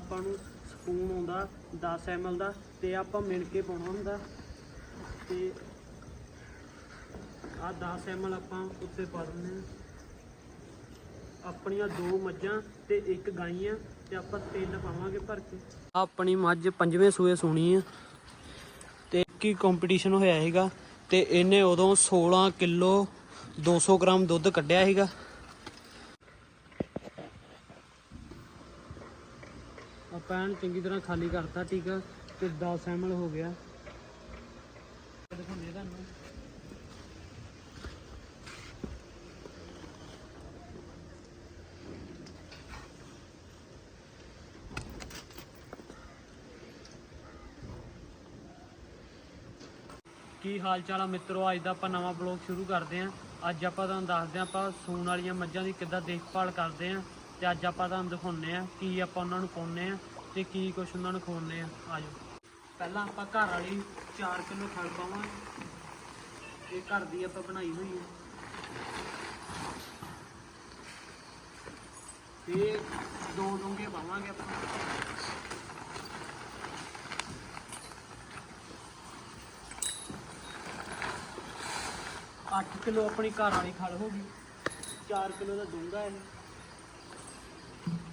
ਆਪਾਂ ਨੂੰ ਸਕੂਨ ਆਉਂਦਾ 10 ml ਦਾ, ਤੇ ਆਪਾਂ ਮਿਣ ਕੇ ਪਾਉਣਾ ਹੁੰਦਾ। ਤੇ ਆ 10 ml ਆਪਾਂ ਉੱਤੇ ਪਾ ਦਿੰਦੇ ਆ ਆਪਣੀਆਂ ਦੋ ਮੱਝਾਂ ਤੇ ਇੱਕ ਗਾਈ ਆ ਤੇ ਆਪਾਂ ਤਿੰਨ ਪਾਵਾਂਗੇ ਭਰ ਕੇ। ਆਹ ਆਪਣੀ ਮੱਝ ਪੰਜਵੇਂ ਸੂਏ ਸੂਣੀ ਆ। ਤੇ ਕੀ ਕੰਪੀਟੀਸ਼ਨ ਹੋਇਆ ਸੀਗਾ, ਤੇ ਇਹਨੇ ਉਦੋਂ 16 ਕਿਲੋ 200 ਗ੍ਰਾਮ ਦੁੱਧ ਕੱਢਿਆ ਸੀਗਾ। ਆਪਾਂ ਚੰਗੀ ਤਰ੍ਹਾਂ ਖਾਲੀ ਕਰਤਾ, ਠੀਕ ਆ, ਤੇ 10 ਐਮਲ ਹੋ ਗਿਆ। ਦਿਖਾਉਂਦੇ ਤੁਹਾਨੂੰ। ਕੀ ਹਾਲ ਚਾਲ ਆ ਮਿੱਤਰੋ? ਅੱਜ ਦਾ ਆਪਾਂ ਨਵਾਂ ਬਲੌਗ ਸ਼ੁਰੂ ਕਰਦੇ ਆਂ। ਅੱਜ ਆਪਾਂ ਤੁਹਾਨੂੰ ਦੱਸਦੇ ਆਂ, ਆਪਾਂ ਸੂਣ ਵਾਲੀਆਂ ਮੱਝਾਂ ਦੀ ਕਿੱਦਾਂ ਦੇਖਭਾਲ ਕਰਦੇ ਆਂ। ਤੇ ਅੱਜ ਆਪਾਂ ਤੁਹਾਨੂੰ ਦਿਖਾਉਂਦੇ ਆਂ ਕੀ ਆਪਾਂ ਉਹਨਾਂ ਨੂੰ ਪਾਉਂਦੇ ਆਂ। ਤੇ ਕੀ ਕੁਛ ਉਹਨਾਂ ਨੂੰ ਖਵਾਉਂਦੇ ਆ? ਆਜੋ। ਪਹਿਲਾਂ ਆਪਾਂ ਘਰ ਵਾਲੀ 4 ਕਿਲੋ ਖਲ ਪਾਵਾਂਗੇ। ਇਹ ਘਰ ਦੀ ਆਪਾਂ ਬਣਾਈ ਹੋਈ ਹੈ ਤੇ ਦੋ ਡੋਂਗੇ ਪਾਵਾਂਗੇ ਆਪਾਂ। ਅੱਠ ਕਿਲੋ ਆਪਣੀ ਘਰ ਵਾਲੀ ਖਲ ਹੋ ਗਈ। 4 ਕਿਲੋ ਦਾ ਡੂੰਘਾ ਇਹ।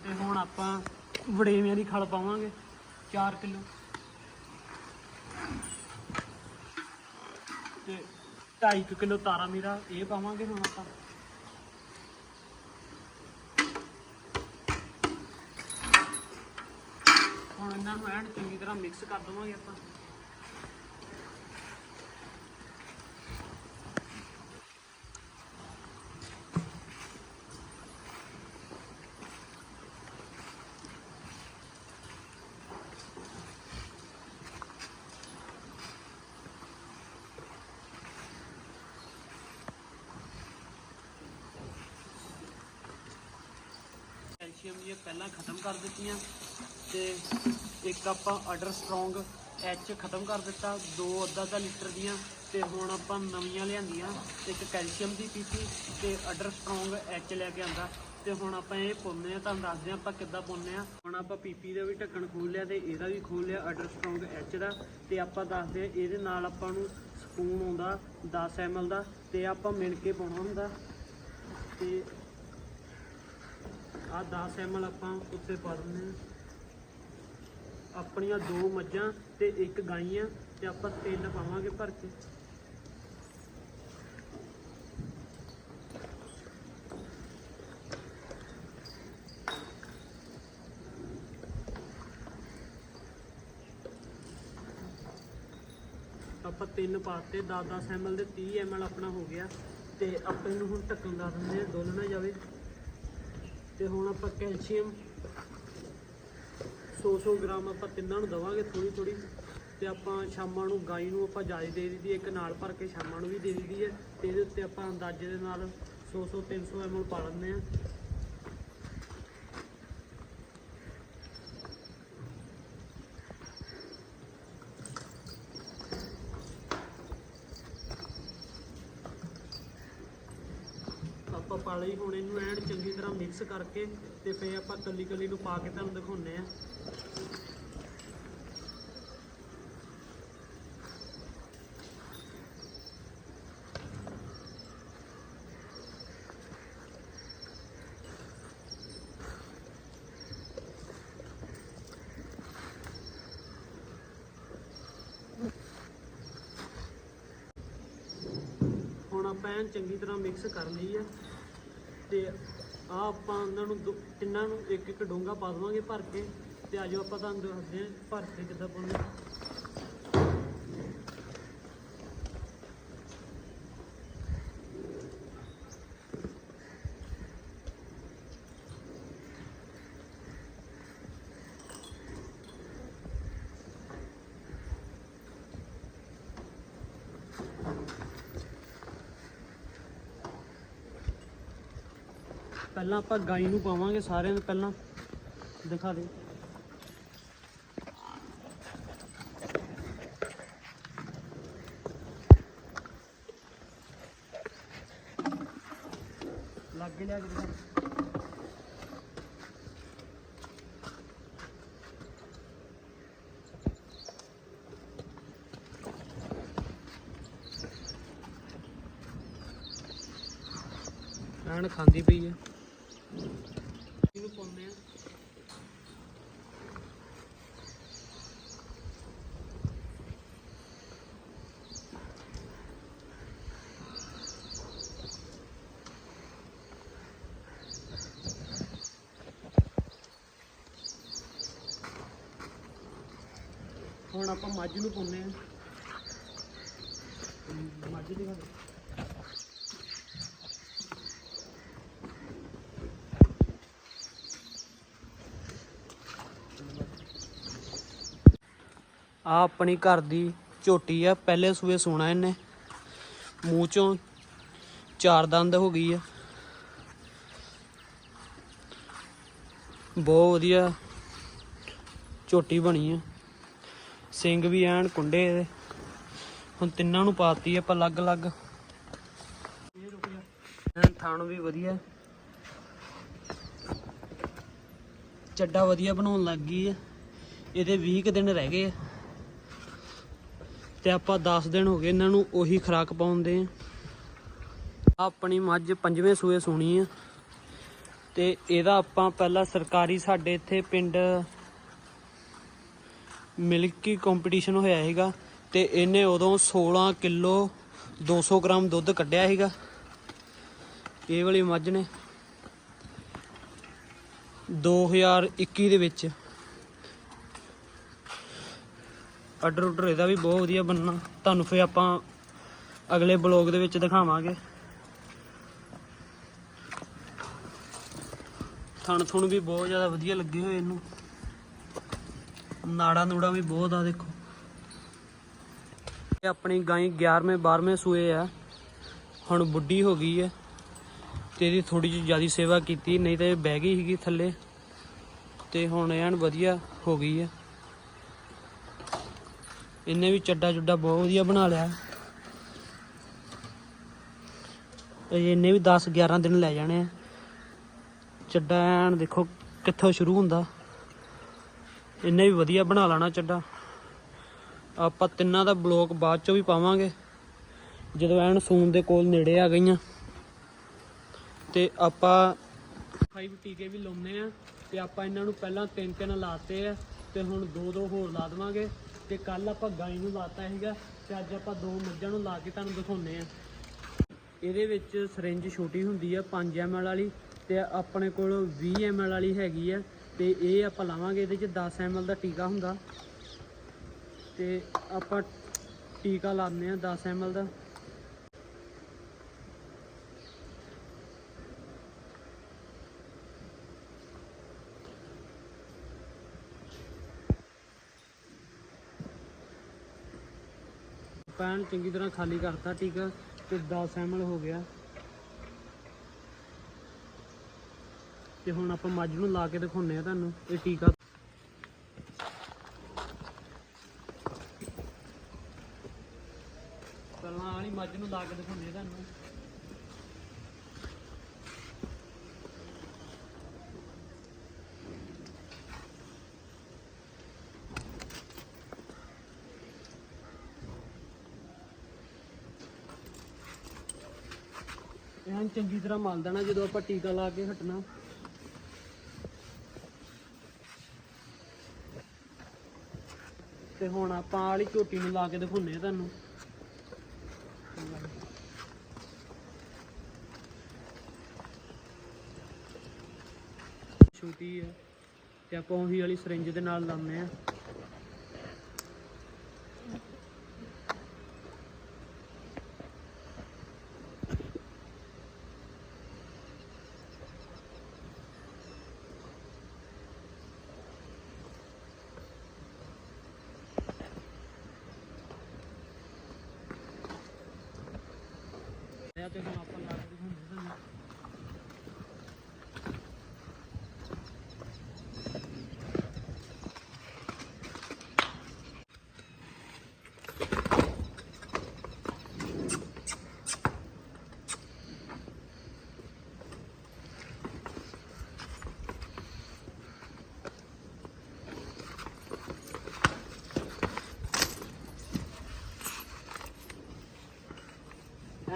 ਤੇ ਹੁਣ ਆਪਾਂ ਵੜੇਵਿਆਂ ਦੀ ਖਲ ਪਾਵਾਂਗੇ 4 ਕਿਲੋ। ਤੇ 2.5 ਕਿਲੋ ਤਾਰਾ ਮੀਰਾ ਇਹ ਪਾਵਾਂਗੇ ਹੁਣ ਆਪਾਂ। ਹੁਣ ਇਹਨਾਂ ਨੂੰ ਐਨ ਚੰਗੀ ਤਰ੍ਹਾਂ ਮਿਕਸ ਕਰ ਦਵਾਂਗੇ ਆਪਾਂ। ਕੈਲਸ਼ੀਅਮ ਦੀਆਂ ਪਹਿਲਾਂ ਖਤਮ ਕਰ ਦਿੱਤੀਆਂ ਤੇ ਇੱਕ ਆਪਾਂ ਅਡਰ ਸਟਰੋਂਗ ਐਚ ਖਤਮ ਕਰ ਦਿੱਤਾ, ਦੋ ਅੱਧਾ ਅੱਧਾ ਲੀਟਰ ਦੀਆਂ ਤੇ ਹੁਣ ਆਪਾਂ ਨਵੀਆਂ ਲਿਆਂਦੀਆਂ, ਇੱਕ ਕੈਲਸ਼ੀਅਮ ਦੀ ਪੀਪੀ ਤੇ ਅਡਰ ਸਟਰੋਂਗ ਐਚ ਲੈ ਕੇ ਆਂਦਾ ਤੇ ਹੁਣ ਆਪਾਂ ਇਹ ਪਾਉਂਦੇ ਆ ਤੁਹਾਨੂੰ ਦੱਸਦੇ ਆ ਆਪਾਂ ਕਿੱਦਾਂ ਪਾਉਂਦੇ ਆ ਹੁਣ ਆਪਾਂ ਪੀਪੀ ਦਾ ਵੀ ਢੱਕਣ ਖੋਲ ਲਿਆ ਤੇ ਇਹਦਾ ਵੀ ਖੋਲ ਲਿਆ ਅਡਰ ਸਟਰੋਂਗ ਐਚ ਦਾ ਤੇ ਆਪਾਂ ਦੱਸਦੇ ਆ ਇਹਦੇ ਨਾਲ ਆਪਾਂ ਨੂੰ ਸਕੂਨ ਆਉਂਦਾ 10 ml ਦਾ ਤੇ ਆਪਾਂ ਮਿਣ ਕੇ ਪਾਉਣਾ ਹੁੰਦਾ ਤੇ ਆ 10 ml ਆਪਾਂ ਉੱਤੇ ਪਾ ਦਿੰਦੇ ਆ ਆਪਣੀਆਂ ਦੋ ਮੱਝਾਂ ਤੇ ਇੱਕ ਗਾਈਆਂ ਆ ਤੇ ਆਪਾਂ ਤਿੰਨ ਪਾਵਾਂਗੇ ਭਰ ਕੇ। ਆਪਾਂ ਤਿੰਨ ਪਾਤੇ 10-10 ml ਦੇ 30 ml ਆਪਣਾ ਹੋ ਗਿਆ। ਤੇ ਆਪਾਂ ਇਹਨੂੰ ਹੁਣ ਢੱਕਣ ਲਾ ਦਿੰਦੇ ਆ ਡੋਲ ਨਾ ਜਾਵੇ। ਤੇ ਹੁਣ ਆਪਾਂ ਕੈਲਸ਼ੀਅਮ 100-100 ਗ੍ਰਾਮ ਆਪਾਂ ਤਿੰਨਾਂ ਨੂੰ ਦਵਾਂਗੇ ਥੋੜੀ ਥੋੜੀ ਤੇ ਆਪਾਂ ਸ਼ਾਮਾਂ ਨੂੰ ਗਾਈ ਨੂੰ ਆਪਾਂ ਜਾਇ ਦੇ ਦਿੱਤੀ, ਇੱਕ ਨਾਲ ਭਰ ਕੇ ਸ਼ਾਮਾਂ ਨੂੰ ਵੀ ਦੇ ਦਿੱਤੀ ਹੈ। ਤੇ ਇਹਦੇ ਉੱਤੇ ਆਪਾਂ ਅੰਦਾਜ਼ੇ ਦੇ ਨਾਲ 100-100 300 ml ਪਾ ਲੈਂਦੇ ਆ ਆਪਾਂ ਪਾ ਲਈ ਹੁਣ ਇਹਨੂੰ ਐਨ ਚੰਗੀ ਤਰ੍ਹਾਂ ਮਿਕਸ ਕਰਕੇ ਤੇ ਫੇਰ ਆਪਾਂ ਕੱਲੀ ਕੱਲੀ ਨੂੰ ਪਾ ਕੇ ਤੁਹਾਨੂੰ ਦਿਖਾਉਂਦੇ ਆ ਹੁਣ ਆਪਾਂ ਐਨ ਚੰਗੀ ਤਰ੍ਹਾਂ ਮਿਕਸ ਕਰ ਲਈ ਆ। ਤੇ ਆ ਆਪਾਂ ਉਹਨਾਂ ਨੂੰ ਦੋ- ਤਿੰਨਾਂ ਨੂੰ ਇੱਕ ਇੱਕ ਡੋਂਗਾ ਪਾ ਦੇਵਾਂਗੇ ਭਰ ਕੇ, ਤੇ ਆਜੋ ਆਪਾਂ ਤੁਹਾਨੂੰ ਦੱਸਦੇ ਹਾਂ ਭਰ ਕੇ ਕਿੱਦਾਂ ਪਾਉਣਾ। ਪਹਿਲਾਂ ਆਪਾਂ ਗਾਈ ਨੂੰ ਪਾਵਾਂਗੇ ਸਾਰਿਆਂ ਨੂੰ ਪਹਿਲਾਂ। ਦਿਖਾ ਦੇ। ਲੱਗ ਲਿਆ ਜੀ ਐਨ ਖਾਂਦੀ ਪਈ ਹੈ ਇਹਨੂੰ ਪਾਉਂਦੇ ਆ। ਹੁਣ ਆਪਾਂ ਮੱਝ ਨੂੰ ਪਾਉਂਦੇ ਆ। ਮੱਝ ਦੀ ਗੱਲ। ਆ ਆਪਣੀ ਘਰ ਦੀ ਝੋਟੀ ਆ, ਪਹਿਲੇ ਸੂਏ ਸੋਣਾ ਇਹਨੇ। ਮੂੰਹ ਚੋਂ ਚਾਰ ਦੰਦ ਹੋ ਗਈ ਆ। ਬਹੁਤ ਵਧੀਆ ਝੋਟੀ ਬਣੀ ਆ। ਸਿੰਘ ਵੀ ਐਨ ਕੁੰਡੇ ਇਹਦੇ। ਹੁਣ ਤਿੰਨਾਂ ਨੂੰ ਪਾਤੀ ਆਪਾਂ ਅਲੱਗ-ਅਲੱਗ ਥਾਣ ਵੀ ਵਧੀਆ। ਚੱਡਾ ਵਧੀਆ ਬਣਾਉਣ ਲੱਗ ਗਈ ਆ। ਇਹਦੇ 20 ਕੁ ਦਿਨ ਰਹਿ ਗਏ ਆ। ਤੇ ਆਪਾਂ 10 ਦਿਨ ਹੋ ਗਏ ਇਹਨਾਂ ਨੂੰ ਉਹੀ ਖੁਰਾਕ ਪਾਉਂਦੇ ਆ। ਆਪਣੀ ਮੱਝ ਪੰਜਵੇਂ ਸੂਏ ਸੂਣੀ ਆ। ਤੇ ਇਹਦਾ ਆਪਾਂ ਪਹਿਲਾਂ ਸਰਕਾਰੀ ਸਾਡੇ ਇੱਥੇ ਪਿੰਡ ਮਿਲਕੀ ਕੰਪੀਟੀਸ਼ਨ ਹੋਇਆ ਸੀਗਾ ਤੇ ਇਹਨੇ ਉਦੋਂ 16 ਕਿਲੋ 200 ਗ੍ਰਾਮ ਦੁੱਧ ਕੱਢਿਆ ਸੀਗਾ। ਇਹ ਵਾਲੀ ਮੱਝ ਨੇ 2021 ਦੇ ਵਿੱਚ ਆਰਡਰ ਆਰਡਰ ਇਹਦਾ ਵੀ ਬਹੁਤ ਵਧੀਆ ਬਣਨਾ। ਤੁਹਾਨੂੰ ਫੇ ਆਪਾਂ ਅਗਲੇ ਬਲੌਗ ਦੇ ਵਿੱਚ ਦਿਖਾਵਾਂਗੇ। ਥਣ ਥੁਣ ਵੀ ਬਹੁਤ ਜ਼ਿਆਦਾ ਵਧੀਆ ਲੱਗੇ ਹੋਏ ਇਹਨੂੰ। ਨਾੜਾ ਨੂੜਾ ਵੀ ਬਹੁਤ ਆ, ਦੇਖੋ। ਇਹ ਆਪਣੀ ਗਾਈ 11ਵੇਂ 12ਵੇਂ ਸੂਏ ਆ। ਹੁਣ ਬੁੱਢੀ ਹੋ ਗਈ ਹੈ ਤੇ ਇਹਦੀ ਥੋੜੀ ਜਿਹੀ ਜ਼ਿਆਦਾ ਸੇਵਾ ਕੀਤੀ, ਨਹੀਂ ਤਾਂ ਇਹ ਬਹਿ ਗਈ ਸੀਗੀ ਥੱਲੇ। ਤੇ ਹੁਣ ਐਨ ਵਧੀਆ ਹੋ ਗਈ ਹੈ। ਇਹਨੇ ਵੀ ਚੱਡਾ ਚੁੱਡਾ ਬਹੁਤ ਵਧੀਆ ਬਣਾ ਲਿਆ। ਇਹ ਇਹਨੇ ਵੀ 10 11 ਦਿਨ ਲੈ ਜਾਣੇ ਆ। ਚੱਡਾ ਐਨ ਦੇਖੋ ਕਿੱਥੋਂ ਸ਼ੁਰੂ ਹੁੰਦਾ। ਇਹਨੇ ਵੀ ਵਧੀਆ ਬਣਾ ਲੈਣਾ ਚੱਡਾ। ਆਪਾਂ ਤਿੰਨਾਂ ਦਾ ਬਲੌਕ ਬਾਅਦ ਚੋਂ ਵੀ ਪਾਵਾਂਗੇ। ਜਦੋਂ ਐਨ ਸੂਨ ਦੇ ਕੋਲ ਨੇੜੇ ਆ ਗਈਆਂ। ਤੇ ਆਪਾਂ ਫਾਈਵ ਟੀਕੇ ਵੀ ਲਾਉਨੇ ਆ। ਤੇ ਆਪਾਂ ਇਹਨਾਂ ਨੂੰ ਪਹਿਲਾਂ ਤਿੰਨ ਤਿੰਨ ਲਾਤੇ ਆ। ਤੇ ਹੁਣ ਦੋ ਦੋ ਹੋਰ ਲਾ ਦੇਵਾਂਗੇ। ਤੇ ਕੱਲ ਆਪਾਂ ਗਾਂ ਨੂੰ ਲਾਤਾ ਸੀਗਾ ਤੇ ਅੱਜ ਆਪਾਂ ਦੋ ਮੱਝਾਂ ਨੂੰ ਲਾ ਕੇ ਤੁਹਾਨੂੰ ਦਿਖਾਉਨੇ ਆ ਇਹਦੇ ਵਿੱਚ ਸਿਰਿੰਜ ਛੋਟੀ ਹੁੰਦੀ ਆ 5 ml ਵਾਲੀ ਤੇ ਆਪਣੇ ਕੋਲ 20 ml ਵਾਲੀ ਹੈਗੀ ਆ ਤੇ ਇਹ ਆਪਾਂ ਲਾਵਾਂਗੇ, ਇਹਦੇ ਚ 10 ml ਦਾ ਟੀਕਾ ਹੁੰਦਾ। ਤੇ ਆਪਾਂ ਟੀਕਾ ਲਾਉਂਦੇ ਆ 10 ml ਦਾ। ਪੈਨ ਚੰਗੀ ਤਰ੍ਹਾਂ ਖਾਲੀ ਕਰਤਾ ਟੀਕਾ ਤੇ 10 ml ਹੋ ਗਿਆ। ਤੇ ਹੁਣ ਆਪਾਂ ਮੱਝ ਨੂੰ ਲਾ ਕੇ ਦਿਖਾਉਂਦੇ ਆ ਤੁਹਾਨੂੰ, ਇਹ ਟੀਕਾ ਪਹਿਲਾਂ ਵਾਲੀ ਮੱਝ ਨੂੰ ਲਾ ਕੇ ਦਿਖਾਉਂਦੇ ਆ ਤੁਹਾਨੂੰ। ਇਹਨਾਂ ਨੂੰ ਚੰਗੀ ਤਰ੍ਹਾਂ ਮਲ ਦੇਣਾ ਜਦੋਂ ਆਪਾਂ ਟੀਕਾ ਲਾ ਕੇ ਹਟਣਾ। ਤੇ ਹੁਣ ਆਪਾਂ ਆਹ ਵਾਲੀ ਝੋਟੀ ਨੂੰ ਲਾ ਕੇ ਦਿਖਾਉਨੇ ਆ ਤੁਹਾਨੂੰ। ਛੋਟੀ ਹੈ ਤੇ ਆਪਾਂ ਉਹੀ ਵਾਲੀ ਸਰਿੰਜ ਦੇ ਨਾਲ ਲਾਉਂਦੇ ਆ। ਤੇ ਹੁਣ ਆਪਾਂ ਲਾ ਕੇ ਦਿਖਾਉਂਦੇ ਤੁਹਾਨੂੰ।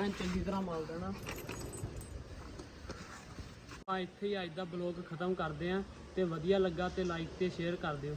ਐਂ ਚੰਗੀ ਤਰ੍ਹਾਂ ਮਲ ਦੇਣਾ। ਆ ਇੱਥੇ ਹੀ ਅੱਜ ਦਾ ਬਲੌਗ ਖਤਮ ਕਰਦੇ ਆ ਤੇ ਵਧੀਆ ਲੱਗਾ ਤੇ ਲਾਈਕ ਤੇ ਸ਼ੇਅਰ ਕਰ ਦਿਓ।